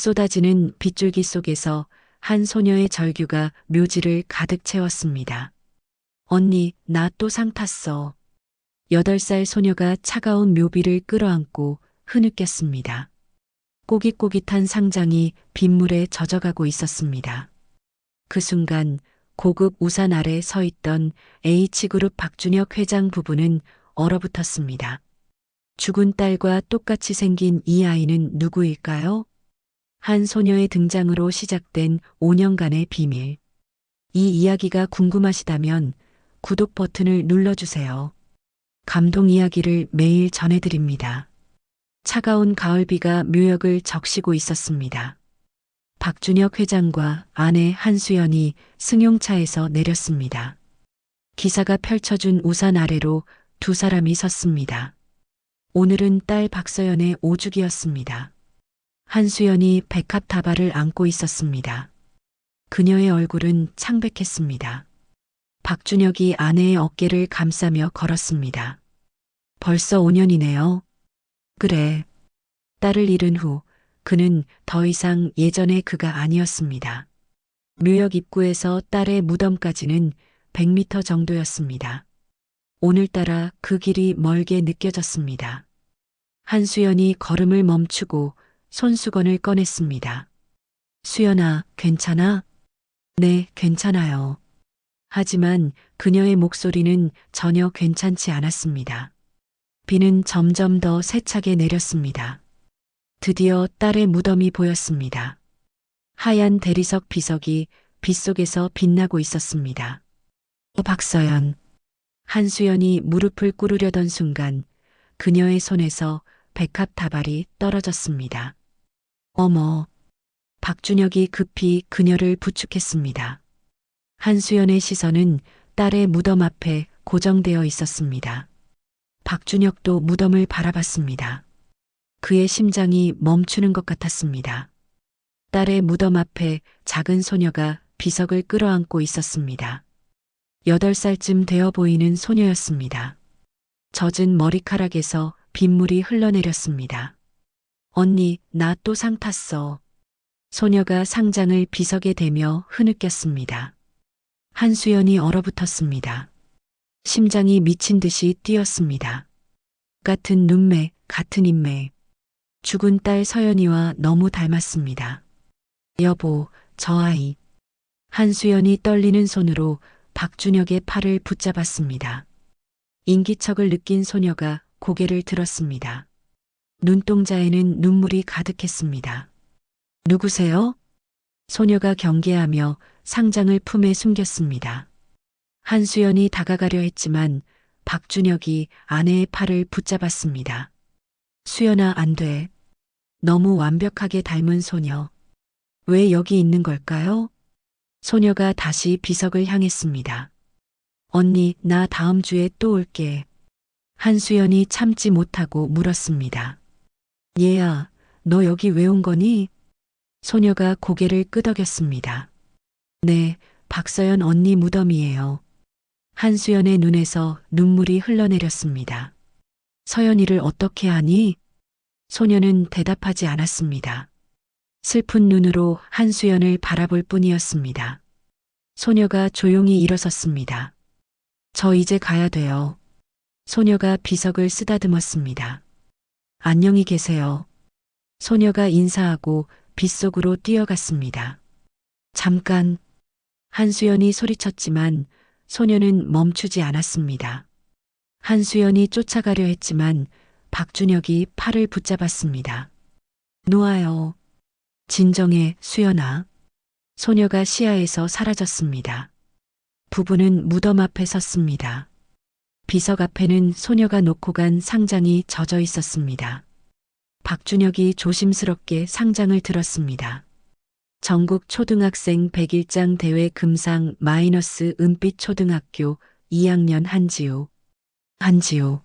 쏟아지는 빗줄기 속에서 한 소녀의 절규가 묘지를 가득 채웠습니다. 언니, 나 또 상 탔어. 여덟 살 소녀가 차가운 묘비를 끌어안고 흐느꼈습니다. 꼬깃꼬깃한 상장이 빗물에 젖어가고 있었습니다. 그 순간 고급 우산 아래 서 있던 H그룹 박준혁 회장 부부는 얼어붙었습니다. 죽은 딸과 똑같이 생긴 이 아이는 누구일까요? 한 소녀의 등장으로 시작된 5년간의 비밀. 이 이야기가 궁금하시다면 구독 버튼을 눌러주세요. 감동 이야기를 매일 전해드립니다. 차가운 가을비가 묘역을 적시고 있었습니다. 박준혁 회장과 아내 한수연이 승용차에서 내렸습니다. 기사가 펼쳐준 우산 아래로 두 사람이 섰습니다. 오늘은 딸 박서연의 오죽이었습니다. 한수연이 백합 다발을 안고 있었습니다. 그녀의 얼굴은 창백했습니다. 박준혁이 아내의 어깨를 감싸며 걸었습니다. 벌써 5년이네요. 그래. 딸을 잃은 후 그는 더 이상 예전의 그가 아니었습니다. 묘역 입구에서 딸의 무덤까지는 100m 정도였습니다. 오늘따라 그 길이 멀게 느껴졌습니다. 한수연이 걸음을 멈추고 손수건을 꺼냈습니다. 수연아, 괜찮아? 네, 괜찮아요. 하지만 그녀의 목소리는 전혀 괜찮지 않았습니다. 비는 점점 더 세차게 내렸습니다. 드디어 딸의 무덤이 보였습니다. 하얀 대리석 비석이 빗속에서 빛나고 있었습니다. 박서연. 한수연이 무릎을 꿇으려던 순간 그녀의 손에서 백합 다발이 떨어졌습니다. 어머. 박준혁이 급히 그녀를 부축했습니다. 한수연의 시선은 딸의 무덤 앞에 고정되어 있었습니다. 박준혁도 무덤을 바라봤습니다. 그의 심장이 멈추는 것 같았습니다. 딸의 무덤 앞에 작은 소녀가 비석을 끌어안고 있었습니다. 여덟 살쯤 되어 보이는 소녀였습니다. 젖은 머리카락에서 빗물이 흘러내렸습니다. 언니, 나 또 상 탔어. 소녀가 상장을 비석에 대며 흐느꼈습니다. 한수연이 얼어붙었습니다. 심장이 미친 듯이 뛰었습니다. 같은 눈매, 같은 인매. 죽은 딸 서연이와 너무 닮았습니다. 여보, 저 아이. 한수연이 떨리는 손으로 박준혁의 팔을 붙잡았습니다. 인기척을 느낀 소녀가 고개를 들었습니다. 눈동자에는 눈물이 가득했습니다. 누구세요? 소녀가 경계하며 상장을 품에 숨겼습니다. 한수연이 다가가려 했지만 박준혁이 아내의 팔을 붙잡았습니다. 수연아, 안 돼. 너무 완벽하게 닮은 소녀. 왜 여기 있는 걸까요? 소녀가 다시 비석을 향했습니다. 언니, 나 다음 주에 또 올게. 한수연이 참지 못하고 물었습니다. 얘야, 너 여기 왜 온 거니? 소녀가 고개를 끄덕였습니다. 네, 박서연 언니 무덤이에요. 한수연의 눈에서 눈물이 흘러내렸습니다. 서연이를 어떻게 하니? 소녀는 대답하지 않았습니다. 슬픈 눈으로 한수연을 바라볼 뿐이었습니다. 소녀가 조용히 일어섰습니다. 저 이제 가야 돼요. 소녀가 비석을 쓰다듬었습니다. 안녕히 계세요. 소녀가 인사하고 빗속으로 뛰어갔습니다. 잠깐. 한수연이 소리쳤지만 소녀는 멈추지 않았습니다. 한수연이 쫓아가려 했지만 박준혁이 팔을 붙잡았습니다. 놓아요. 진정해, 수연아. 소녀가 시야에서 사라졌습니다. 부부는 무덤 앞에 섰습니다. 비석 앞에는 소녀가 놓고 간 상장이 젖어 있었습니다. 박준혁이 조심스럽게 상장을 들었습니다. 전국 초등학생 101장 대회 금상 마이너스 은빛 초등학교 2학년 한지우. 한지우.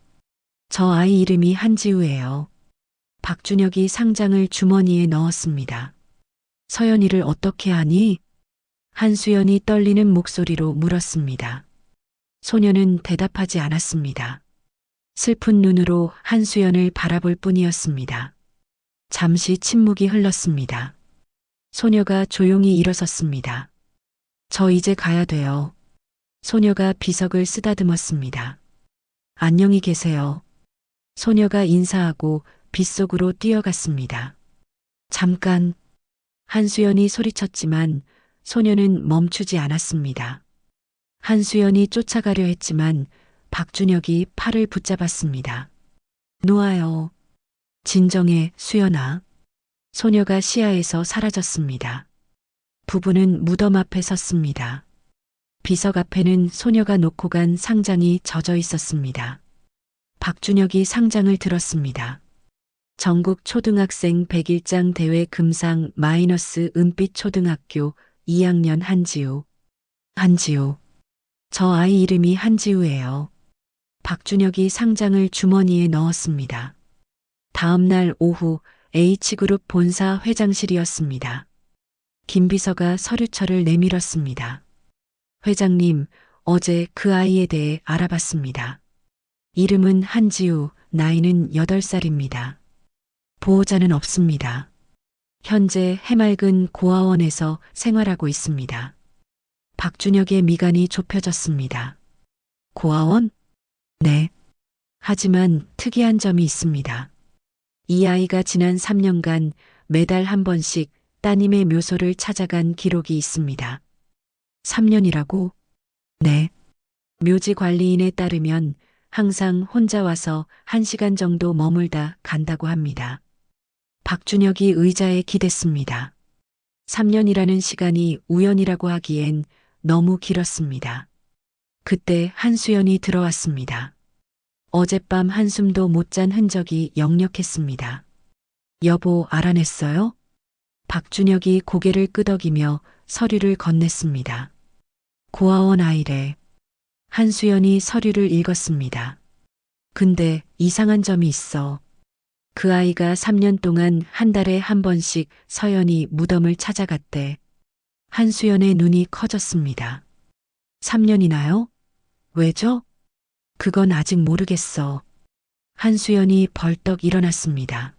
저 아이 이름이 한지우예요. 박준혁이 상장을 주머니에 넣었습니다. 서연이를 어떻게 하니? 한수연이 떨리는 목소리로 물었습니다. 소녀는 대답하지 않았습니다. 슬픈 눈으로 한수연을 바라볼 뿐이었습니다. 잠시 침묵이 흘렀습니다. 소녀가 조용히 일어섰습니다. 저 이제 가야 돼요. 소녀가 비석을 쓰다듬었습니다. 안녕히 계세요. 소녀가 인사하고 빗속으로 뛰어갔습니다. 잠깐. 한수연이 소리쳤지만 소녀는 멈추지 않았습니다. 한수연이 쫓아가려 했지만 박준혁이 팔을 붙잡았습니다. 놓아요. 진정해, 수연아. 소녀가 시야에서 사라졌습니다. 부부는 무덤 앞에 섰습니다. 비석 앞에는 소녀가 놓고 간 상장이 젖어 있었습니다. 박준혁이 상장을 들었습니다. 전국 초등학생 101장 대회 금상 마이너스 은빛 초등학교 2학년 한지우. 한지우. 저 아이 이름이 한지우예요. 박준혁이 상장을 주머니에 넣었습니다. 다음 날 오후 H그룹 본사 회장실이었습니다. 김 비서가 서류철을 내밀었습니다. 회장님, 어제 그 아이에 대해 알아봤습니다. 이름은 한지우, 나이는 8살입니다. 보호자는 없습니다. 현재 해맑은 고아원에서 생활하고 있습니다. 박준혁의 미간이 좁혀졌습니다. 고아원? 네. 하지만 특이한 점이 있습니다. 이 아이가 지난 3년간 매달 한 번씩 따님의 묘소를 찾아간 기록이 있습니다. 3년이라고? 네. 묘지 관리인에 따르면 항상 혼자 와서 1시간 정도 머물다 간다고 합니다. 박준혁이 의자에 기댔습니다. 3년이라는 시간이 우연이라고 하기엔 너무 길었습니다. 그때 한수연이 들어왔습니다. 어젯밤 한숨도 못 잔 흔적이 역력했습니다. 여보, 알아냈어요? 박준혁이 고개를 끄덕이며 서류를 건넸습니다. 고아원 아이래. 한수연이 서류를 읽었습니다. 근데 이상한 점이 있어. 그 아이가 3년 동안 한 달에 한 번씩 서연이 무덤을 찾아갔대. 한수연의 눈이 커졌습니다. 3년이나요? 왜죠? 그건 아직 모르겠어. 한수연이 벌떡 일어났습니다.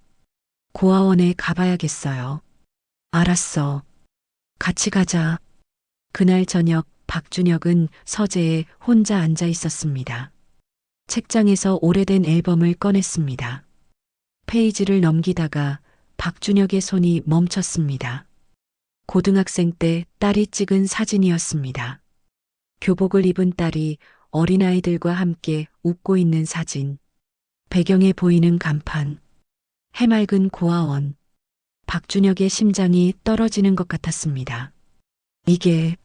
고아원에 가봐야겠어요. 알았어. 같이 가자. 그날 저녁 박준혁은 서재에 혼자 앉아 있었습니다. 책장에서 오래된 앨범을 꺼냈습니다. 페이지를 넘기다가 박준혁의 손이 멈췄습니다. 고등학생 때 딸이 찍은 사진이었습니다. 교복을 입은 딸이 어린아이들과 함께 웃고 있는 사진. 배경에 보이는 간판. 해맑은 고아원. 박준혁의 심장이 떨어지는 것 같았습니다. 이게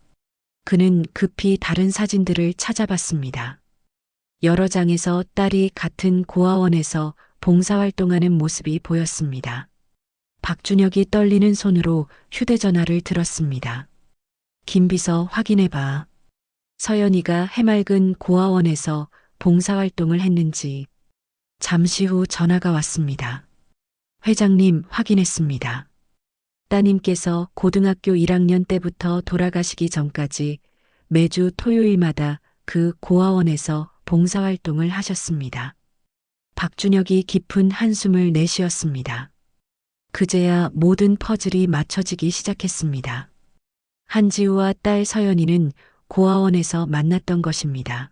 그는 급히 다른 사진들을 찾아봤습니다. 여러 장에서 딸이 같은 고아원에서 봉사활동하는 모습이 보였습니다. 박준혁이 떨리는 손으로 휴대전화를 들었습니다. 김비서 확인해봐. 서연이가 해맑은 고아원에서 봉사활동을 했는지 잠시 후 전화가 왔습니다. 회장님 확인했습니다. 따님께서 고등학교 1학년 때부터 돌아가시기 전까지 매주 토요일마다 그 고아원에서 봉사활동을 하셨습니다. 박준혁이 깊은 한숨을 내쉬었습니다. 그제야 모든 퍼즐이 맞춰지기 시작했습니다. 한지우와 딸 서연이는 고아원에서 만났던 것입니다.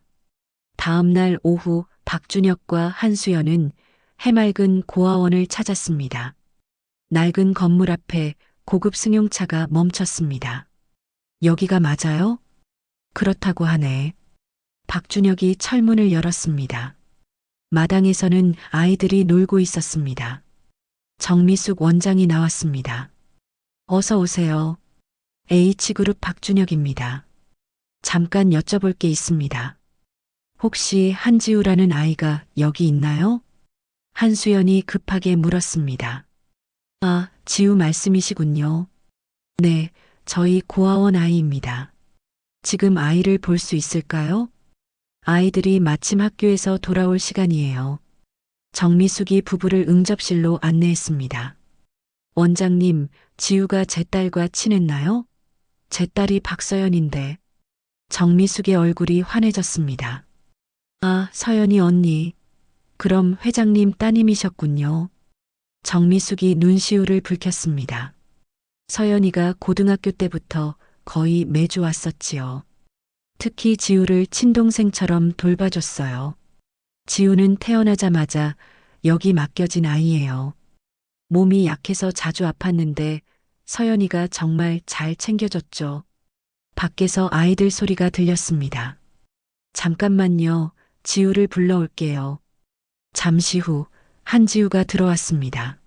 다음 날 오후 박준혁과 한수연은 해맑은 고아원을 찾았습니다. 낡은 건물 앞에 고급 승용차가 멈췄습니다. 여기가 맞아요? 그렇다고 하네. 박준혁이 철문을 열었습니다. 마당에서는 아이들이 놀고 있었습니다. 정미숙 원장이 나왔습니다. 어서 오세요. H그룹 박준혁입니다. 잠깐 여쭤볼 게 있습니다. 혹시 한지우라는 아이가 여기 있나요? 한수연이 급하게 물었습니다. 아, 지우 말씀이시군요. 네, 저희 고아원 아이입니다. 지금 아이를 볼 수 있을까요? 아이들이 마침 학교에서 돌아올 시간이에요. 정미숙이 부부를 응접실로 안내했습니다. 원장님, 지우가 제 딸과 친했나요? 제 딸이 박서연인데. 정미숙의 얼굴이 환해졌습니다. 아, 서연이 언니. 그럼 회장님 따님이셨군요. 정미숙이 눈시울을 붉혔습니다. 서연이가 고등학교 때부터 거의 매주 왔었지요. 특히 지우를 친동생처럼 돌봐줬어요. 지우는 태어나자마자 여기 맡겨진 아이예요. 몸이 약해서 자주 아팠는데 서연이가 정말 잘 챙겨줬죠. 밖에서 아이들 소리가 들렸습니다. 잠깐만요. 지우를 불러올게요. 잠시 후 한지우가 들어왔습니다.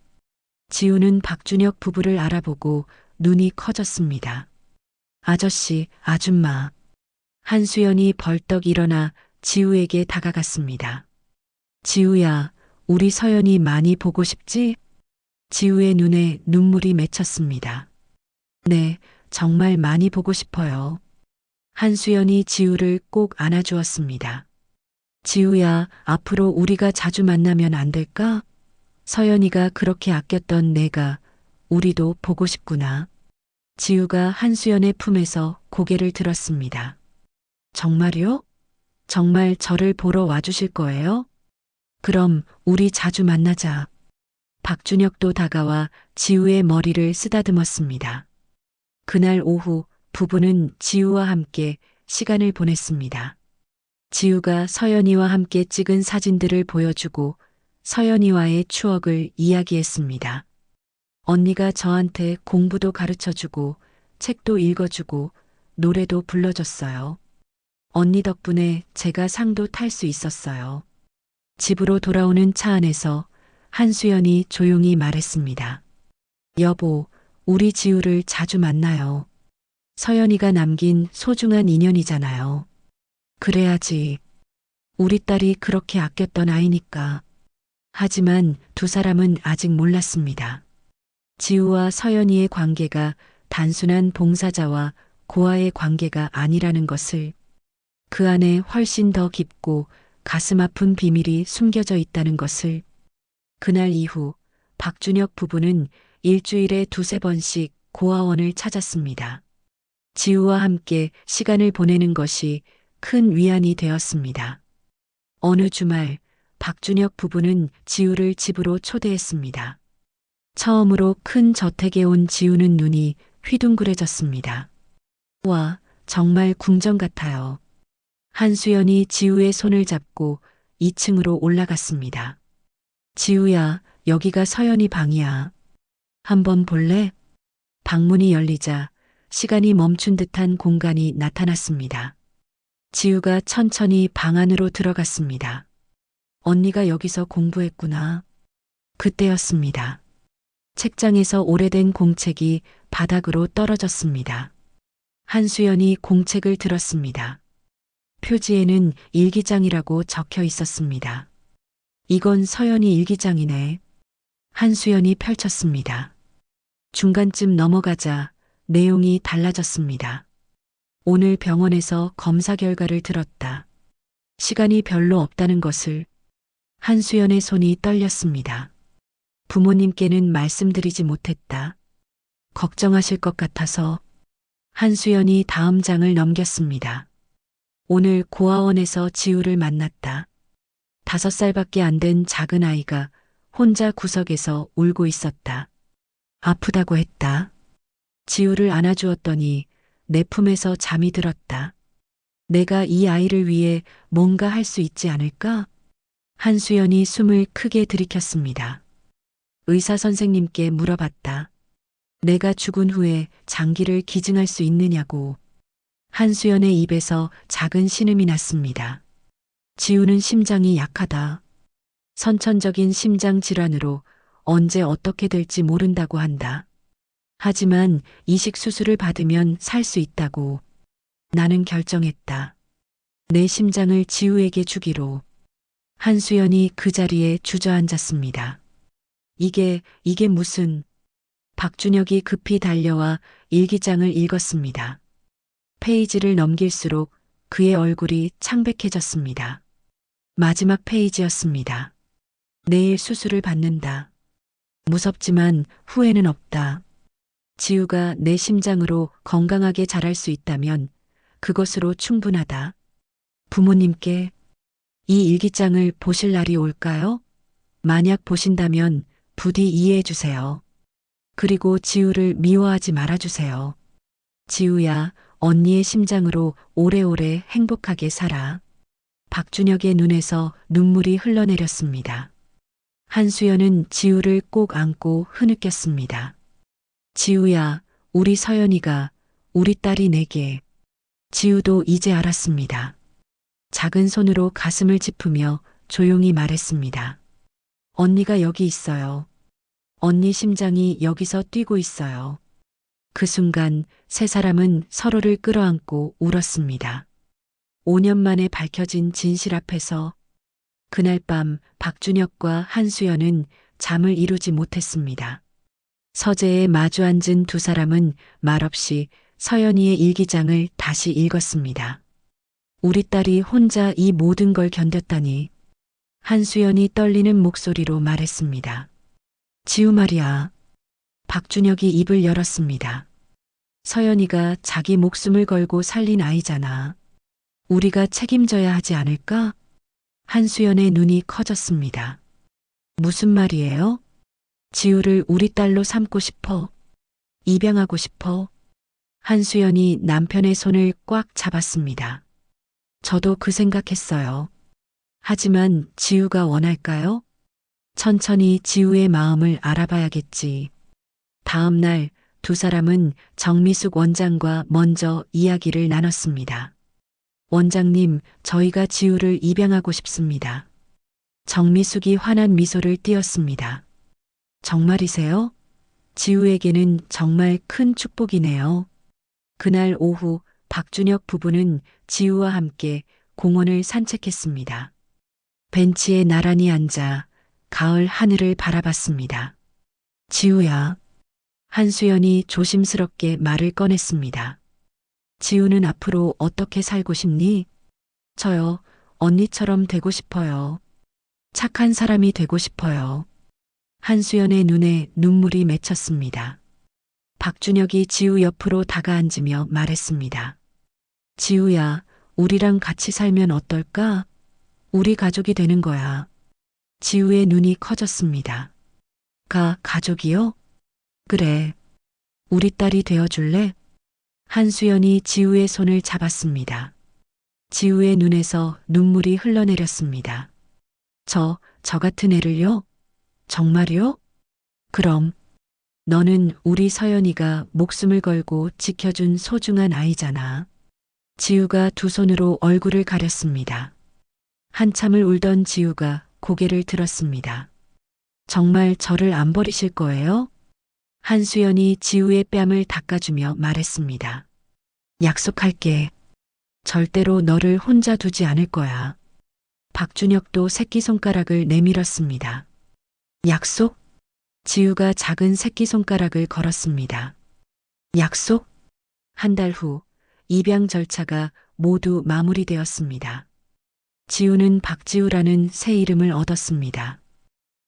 지우는 박준혁 부부를 알아보고 눈이 커졌습니다. 아저씨, 아줌마. 한수연이 벌떡 일어나 지우에게 다가갔습니다. 지우야, 우리 서연이 많이 보고 싶지? 지우의 눈에 눈물이 맺혔습니다. 네, 정말 많이 보고 싶어요. 한수연이 지우를 꼭 안아주었습니다. 지우야, 앞으로 우리가 자주 만나면 안 될까? 서연이가 그렇게 아꼈던 내가 우리도 보고 싶구나. 지우가 한수연의 품에서 고개를 들었습니다. 정말요? 정말 저를 보러 와주실 거예요? 그럼 우리 자주 만나자. 박준혁도 다가와 지우의 머리를 쓰다듬었습니다. 그날 오후 부부는 지우와 함께 시간을 보냈습니다. 지우가 서연이와 함께 찍은 사진들을 보여주고 서연이와의 추억을 이야기했습니다. 언니가 저한테 공부도 가르쳐 주고 책도 읽어주고 노래도 불러줬어요. 언니 덕분에 제가 상도 탈 수 있었어요. 집으로 돌아오는 차 안에서 한수연이 조용히 말했습니다. 여보, 우리 지우를 자주 만나요. 서연이가 남긴 소중한 인연이잖아요. 그래야지. 우리 딸이 그렇게 아꼈던 아이니까. 하지만 두 사람은 아직 몰랐습니다. 지우와 서연이의 관계가 단순한 봉사자와 고아의 관계가 아니라는 것을 그 안에 훨씬 더 깊고 가슴 아픈 비밀이 숨겨져 있다는 것을 그날 이후 박준혁 부부는 일주일에 두세 번씩 고아원을 찾았습니다. 지우와 함께 시간을 보내는 것이 큰 위안이 되었습니다. 어느 주말 박준혁 부부는 지우를 집으로 초대했습니다. 처음으로 큰 저택에 온 지우는 눈이 휘둥그레졌습니다. 와, 정말 궁전 같아요. 한수연이 지우의 손을 잡고 2층으로 올라갔습니다. 지우야, 여기가 서연이 방이야. 한번 볼래? 방문이 열리자 시간이 멈춘 듯한 공간이 나타났습니다. 지우가 천천히 방 안으로 들어갔습니다. 언니가 여기서 공부했구나. 그때였습니다. 책장에서 오래된 공책이 바닥으로 떨어졌습니다. 한수연이 공책을 들었습니다. 표지에는 일기장이라고 적혀 있었습니다. 이건 서연이 일기장이네. 한수연이 펼쳤습니다. 중간쯤 넘어가자 내용이 달라졌습니다. 오늘 병원에서 검사 결과를 들었다. 시간이 별로 없다는 것을 한수연의 손이 떨렸습니다. 부모님께는 말씀드리지 못했다. 걱정하실 것 같아서 한수연이 다음 장을 넘겼습니다. 오늘 고아원에서 지우를 만났다. 다섯 살밖에 안 된 작은 아이가 혼자 구석에서 울고 있었다. 아프다고 했다. 지우를 안아주었더니 내 품에서 잠이 들었다. 내가 이 아이를 위해 뭔가 할 수 있지 않을까? 한수연이 숨을 크게 들이켰습니다. 의사 선생님께 물어봤다. 내가 죽은 후에 장기를 기증할 수 있느냐고. 한수연의 입에서 작은 신음이 났습니다. 지우는 심장이 약하다. 선천적인 심장 질환으로 언제 어떻게 될지 모른다고 한다. 하지만 이식 수술을 받으면 살 수 있다고. 나는 결정했다. 내 심장을 지우에게 주기로. 한수연이 그 자리에 주저앉았습니다. 이게, 이게 무슨. 박준혁이 급히 달려와 일기장을 읽었습니다. 페이지를 넘길수록 그의 얼굴이 창백해졌습니다. 마지막 페이지였습니다. 내일 수술을 받는다. 무섭지만 후회는 없다. 지우가 내 심장으로 건강하게 자랄 수 있다면 그것으로 충분하다. 부모님께 이 일기장을 보실 날이 올까요? 만약 보신다면 부디 이해해 주세요. 그리고 지우를 미워하지 말아 주세요. 지우야, 언니의 심장으로 오래오래 행복하게 살아. 박준혁의 눈에서 눈물이 흘러내렸습니다. 한수연은 지우를 꼭 안고 흐느꼈습니다. 지우야, 우리 서연이가, 우리 딸이 내게. 지우도 이제 알았습니다. 작은 손으로 가슴을 짚으며 조용히 말했습니다. 언니가 여기 있어요. 언니 심장이 여기서 뛰고 있어요. 그 순간 세 사람은 서로를 끌어안고 울었습니다. 5년 만에 밝혀진 진실 앞에서 그날 밤 박준혁과 한수연은 잠을 이루지 못했습니다. 서재에 마주 앉은 두 사람은 말없이 서연이의 일기장을 다시 읽었습니다. 우리 딸이 혼자 이 모든 걸 견뎠다니. 한수연이 떨리는 목소리로 말했습니다. 지우 말이야. 박준혁이 입을 열었습니다. 서연이가 자기 목숨을 걸고 살린 아이잖아. 우리가 책임져야 하지 않을까? 한수연의 눈이 커졌습니다. 무슨 말이에요? 지우를 우리 딸로 삼고 싶어. 입양하고 싶어. 한수연이 남편의 손을 꽉 잡았습니다. 저도 그 생각했어요. 하지만 지우가 원할까요? 천천히 지우의 마음을 알아봐야겠지. 다음 날 두 사람은 정미숙 원장과 먼저 이야기를 나눴습니다. 원장님, 저희가 지우를 입양하고 싶습니다. 정미숙이 환한 미소를 띄었습니다. 정말이세요? 지우에게는 정말 큰 축복이네요. 그날 오후 박준혁 부부는 지우와 함께 공원을 산책했습니다. 벤치에 나란히 앉아 가을 하늘을 바라봤습니다. 지우야. 한수연이 조심스럽게 말을 꺼냈습니다. 지우는 앞으로 어떻게 살고 싶니? 저요, 언니처럼 되고 싶어요. 착한 사람이 되고 싶어요. 한수연의 눈에 눈물이 맺혔습니다. 박준혁이 지우 옆으로 다가앉으며 말했습니다. 지우야, 우리랑 같이 살면 어떨까? 우리 가족이 되는 거야. 지우의 눈이 커졌습니다. 가, 가족이요? 그래. 우리 딸이 되어줄래? 한수연이 지우의 손을 잡았습니다. 지우의 눈에서 눈물이 흘러내렸습니다. 저, 저 같은 애를요? 정말요? 그럼, 너는 우리 서연이가 목숨을 걸고 지켜준 소중한 아이잖아. 지우가 두 손으로 얼굴을 가렸습니다. 한참을 울던 지우가 고개를 들었습니다. 정말 저를 안 버리실 거예요? 한수연이 지우의 뺨을 닦아주며 말했습니다. 약속할게. 절대로 너를 혼자 두지 않을 거야. 박준혁도 새끼손가락을 내밀었습니다. 약속? 지우가 작은 새끼손가락을 걸었습니다. 약속? 한 달 후 입양 절차가 모두 마무리되었습니다. 지우는 박지우라는 새 이름을 얻었습니다.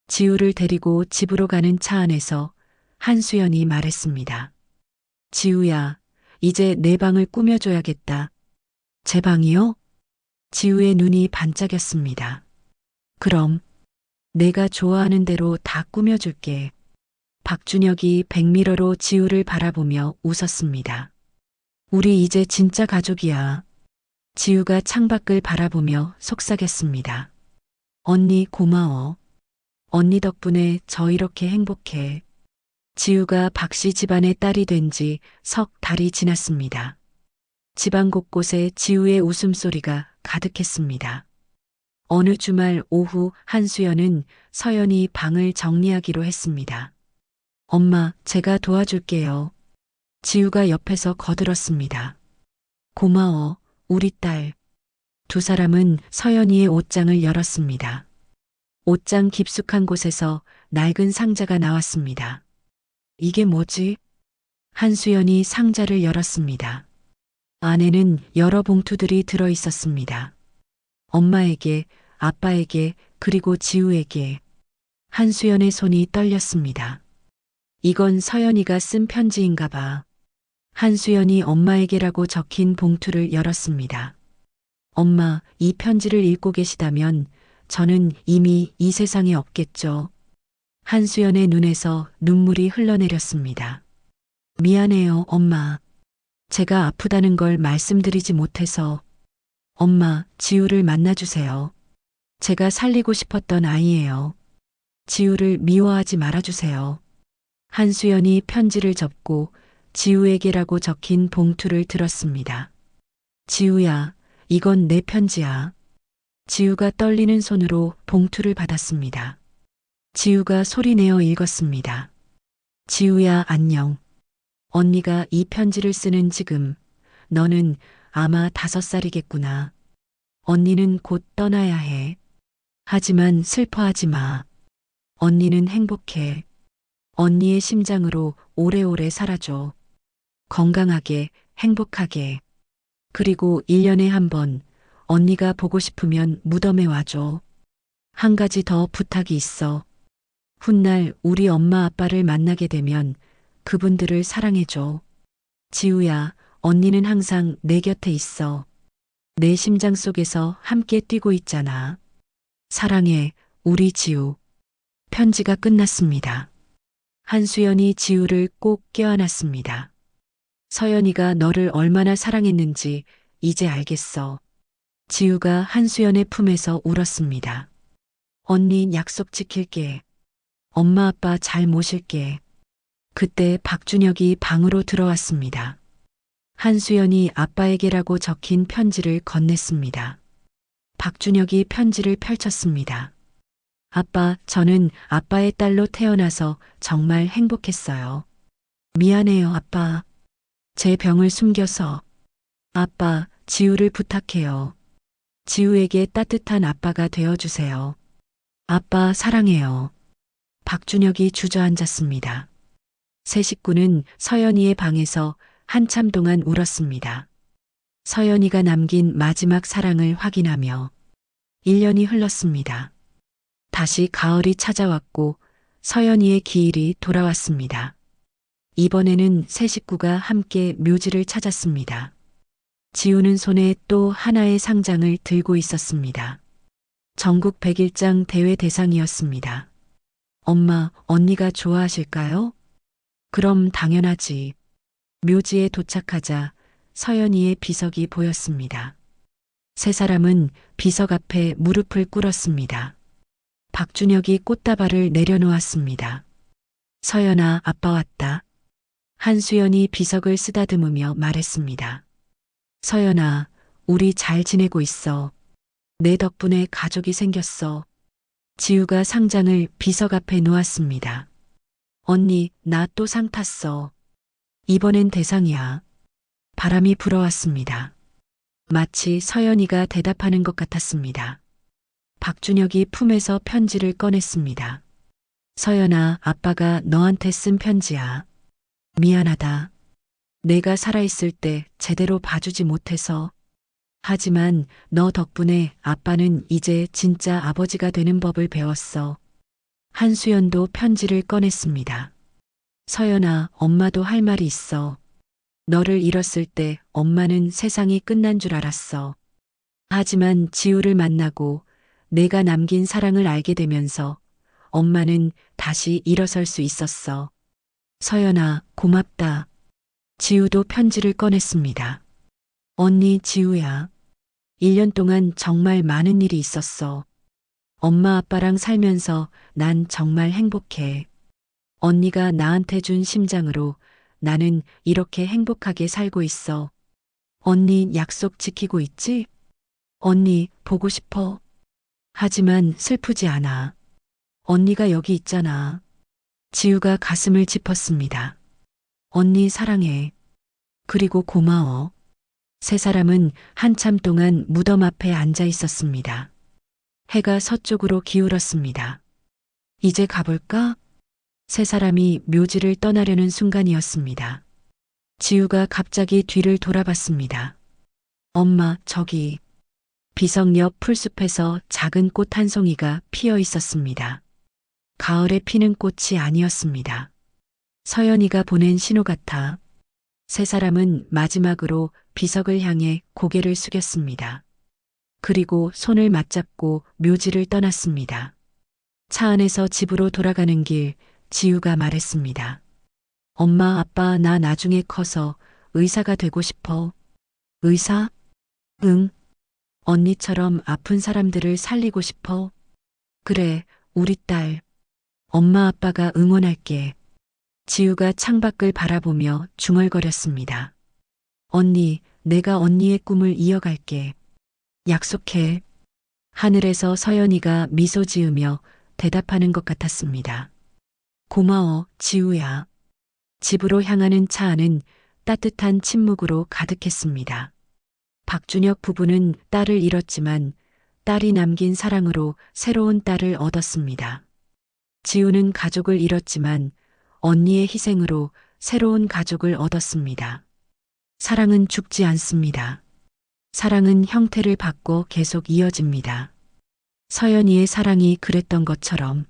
지우를 데리고 집으로 가는 차 안에서 한수연이 말했습니다. 지우야, 이제 내 방을 꾸며줘야겠다. 제 방이요? 지우의 눈이 반짝였습니다. 그럼 내가 좋아하는 대로 다 꾸며줄게. 박준혁이 백미러로 지우를 바라보며 웃었습니다. 우리 이제 진짜 가족이야. 지우가 창밖을 바라보며 속삭였습니다. 언니 고마워. 언니 덕분에 저 이렇게 행복해. 지우가 박씨 집안의 딸이 된 지 석 달이 지났습니다. 집안 곳곳에 지우의 웃음소리가 가득했습니다. 어느 주말 오후 한수연은 서연이 방을 정리하기로 했습니다. 엄마, 제가 도와줄게요. 지우가 옆에서 거들었습니다. 고마워, 우리 딸. 두 사람은 서연이의 옷장을 열었습니다. 옷장 깊숙한 곳에서 낡은 상자가 나왔습니다. 이게 뭐지? 한수연이 상자를 열었습니다. 안에는 여러 봉투들이 들어 있었습니다. 엄마에게, 아빠에게, 그리고 지우에게. 한수연의 손이 떨렸습니다. 이건 서연이가 쓴 편지인가 봐. 한수연이 엄마에게라고 적힌 봉투를 열었습니다. 엄마, 이 편지를 읽고 계시다면 저는 이미 이 세상에 없겠죠. 한수연의 눈에서 눈물이 흘러내렸습니다. 미안해요, 엄마. 제가 아프다는 걸 말씀드리지 못해서. 엄마, 지우를 만나주세요. 제가 살리고 싶었던 아이예요. 지우를 미워하지 말아주세요. 한수연이 편지를 접고 지우에게라고 적힌 봉투를 들었습니다. 지우야, 이건 내 편지야. 지우가 떨리는 손으로 봉투를 받았습니다. 지우가 소리내어 읽었습니다. 지우야, 안녕. 언니가 이 편지를 쓰는 지금, 너는 아마 다섯 살이겠구나. 언니는 곧 떠나야 해. 하지만 슬퍼하지 마. 언니는 행복해. 언니의 심장으로 오래오래 살아줘. 건강하게, 행복하게. 그리고 1년에 한 번, 언니가 보고 싶으면 무덤에 와줘. 한 가지 더 부탁이 있어. 훗날 우리 엄마 아빠를 만나게 되면 그분들을 사랑해줘. 지우야, 언니는 항상 내 곁에 있어. 내 심장 속에서 함께 뛰고 있잖아. 사랑해, 우리 지우. 편지가 끝났습니다. 한수연이 지우를 꼭 껴안았습니다. 서연이가 너를 얼마나 사랑했는지 이제 알겠어. 지우가 한수연의 품에서 울었습니다. 언니 약속 지킬게. 엄마 아빠 잘 모실게. 그때 박준혁이 방으로 들어왔습니다. 한수연이 아빠에게라고 적힌 편지를 건넸습니다. 박준혁이 편지를 펼쳤습니다. 아빠, 저는 아빠의 딸로 태어나서 정말 행복했어요. 미안해요, 아빠. 제 병을 숨겨서. 아빠, 지우를 부탁해요. 지우에게 따뜻한 아빠가 되어주세요. 아빠, 사랑해요. 박준혁이 주저앉았습니다. 새 식구는 서연이의 방에서 한참 동안 울었습니다. 서연이가 남긴 마지막 사랑을 확인하며 1년이 흘렀습니다. 다시 가을이 찾아왔고 서연이의 기일이 돌아왔습니다. 이번에는 새 식구가 함께 묘지를 찾았습니다. 지우는 손에 또 하나의 상장을 들고 있었습니다. 전국 백일장 대회 대상이었습니다. 엄마, 언니가 좋아하실까요? 그럼 당연하지. 묘지에 도착하자 서연이의 비석이 보였습니다. 세 사람은 비석 앞에 무릎을 꿇었습니다. 박준혁이 꽃다발을 내려놓았습니다. 서연아, 아빠 왔다. 한수연이 비석을 쓰다듬으며 말했습니다. 서연아, 우리 잘 지내고 있어. 내 덕분에 가족이 생겼어. 지우가 상장을 비석 앞에 놓았습니다. 언니, 나 또 상 탔어. 이번엔 대상이야. 바람이 불어왔습니다. 마치 서연이가 대답하는 것 같았습니다. 박준혁이 품에서 편지를 꺼냈습니다. 서연아, 아빠가 너한테 쓴 편지야. 미안하다. 내가 살아있을 때 제대로 봐주지 못해서. 하지만 너 덕분에 아빠는 이제 진짜 아버지가 되는 법을 배웠어. 한수연도 편지를 꺼냈습니다. 서연아, 엄마도 할 말이 있어. 너를 잃었을 때 엄마는 세상이 끝난 줄 알았어. 하지만 지우를 만나고 내가 남긴 사랑을 알게 되면서 엄마는 다시 일어설 수 있었어. 서연아, 고맙다. 지우도 편지를 꺼냈습니다. 언니 지우야. 1년 동안 정말 많은 일이 있었어. 엄마 아빠랑 살면서 난 정말 행복해. 언니가 나한테 준 심장으로 나는 이렇게 행복하게 살고 있어. 언니 약속 지키고 있지? 언니 보고 싶어. 하지만 슬프지 않아. 언니가 여기 있잖아. 지우가 가슴을 짚었습니다. 언니 사랑해. 그리고 고마워. 세 사람은 한참 동안 무덤 앞에 앉아 있었습니다. 해가 서쪽으로 기울었습니다. 이제 가볼까? 세 사람이 묘지를 떠나려는 순간이었습니다. 지우가 갑자기 뒤를 돌아봤습니다. 엄마, 저기. 비석 옆 풀숲에서 작은 꽃 한 송이가 피어 있었습니다. 가을에 피는 꽃이 아니었습니다. 서연이가 보낸 신호 같아 세 사람은 마지막으로 비석을 향해 고개를 숙였습니다. 그리고 손을 맞잡고 묘지를 떠났습니다. 차 안에서 집으로 돌아가는 길 지우가 말했습니다. 엄마, 아빠, 나 나중에 커서 의사가 되고 싶어. 의사? 응. 언니처럼 아픈 사람들을 살리고 싶어. 그래, 우리 딸. 엄마, 아빠가 응원할게. 지우가 창밖을 바라보며 중얼거렸습니다. 언니, 내가 언니의 꿈을 이어갈게. 약속해. 하늘에서 서연이가 미소 지으며 대답하는 것 같았습니다. 고마워, 지우야. 집으로 향하는 차 안은 따뜻한 침묵으로 가득했습니다. 박준혁 부부는 딸을 잃었지만 딸이 남긴 사랑으로 새로운 딸을 얻었습니다. 지우는 가족을 잃었지만 언니의 희생으로 새로운 가족을 얻었습니다. 사랑은 죽지 않습니다. 사랑은 형태를 바꿔 계속 이어집니다. 서연이의 사랑이 그랬던 것처럼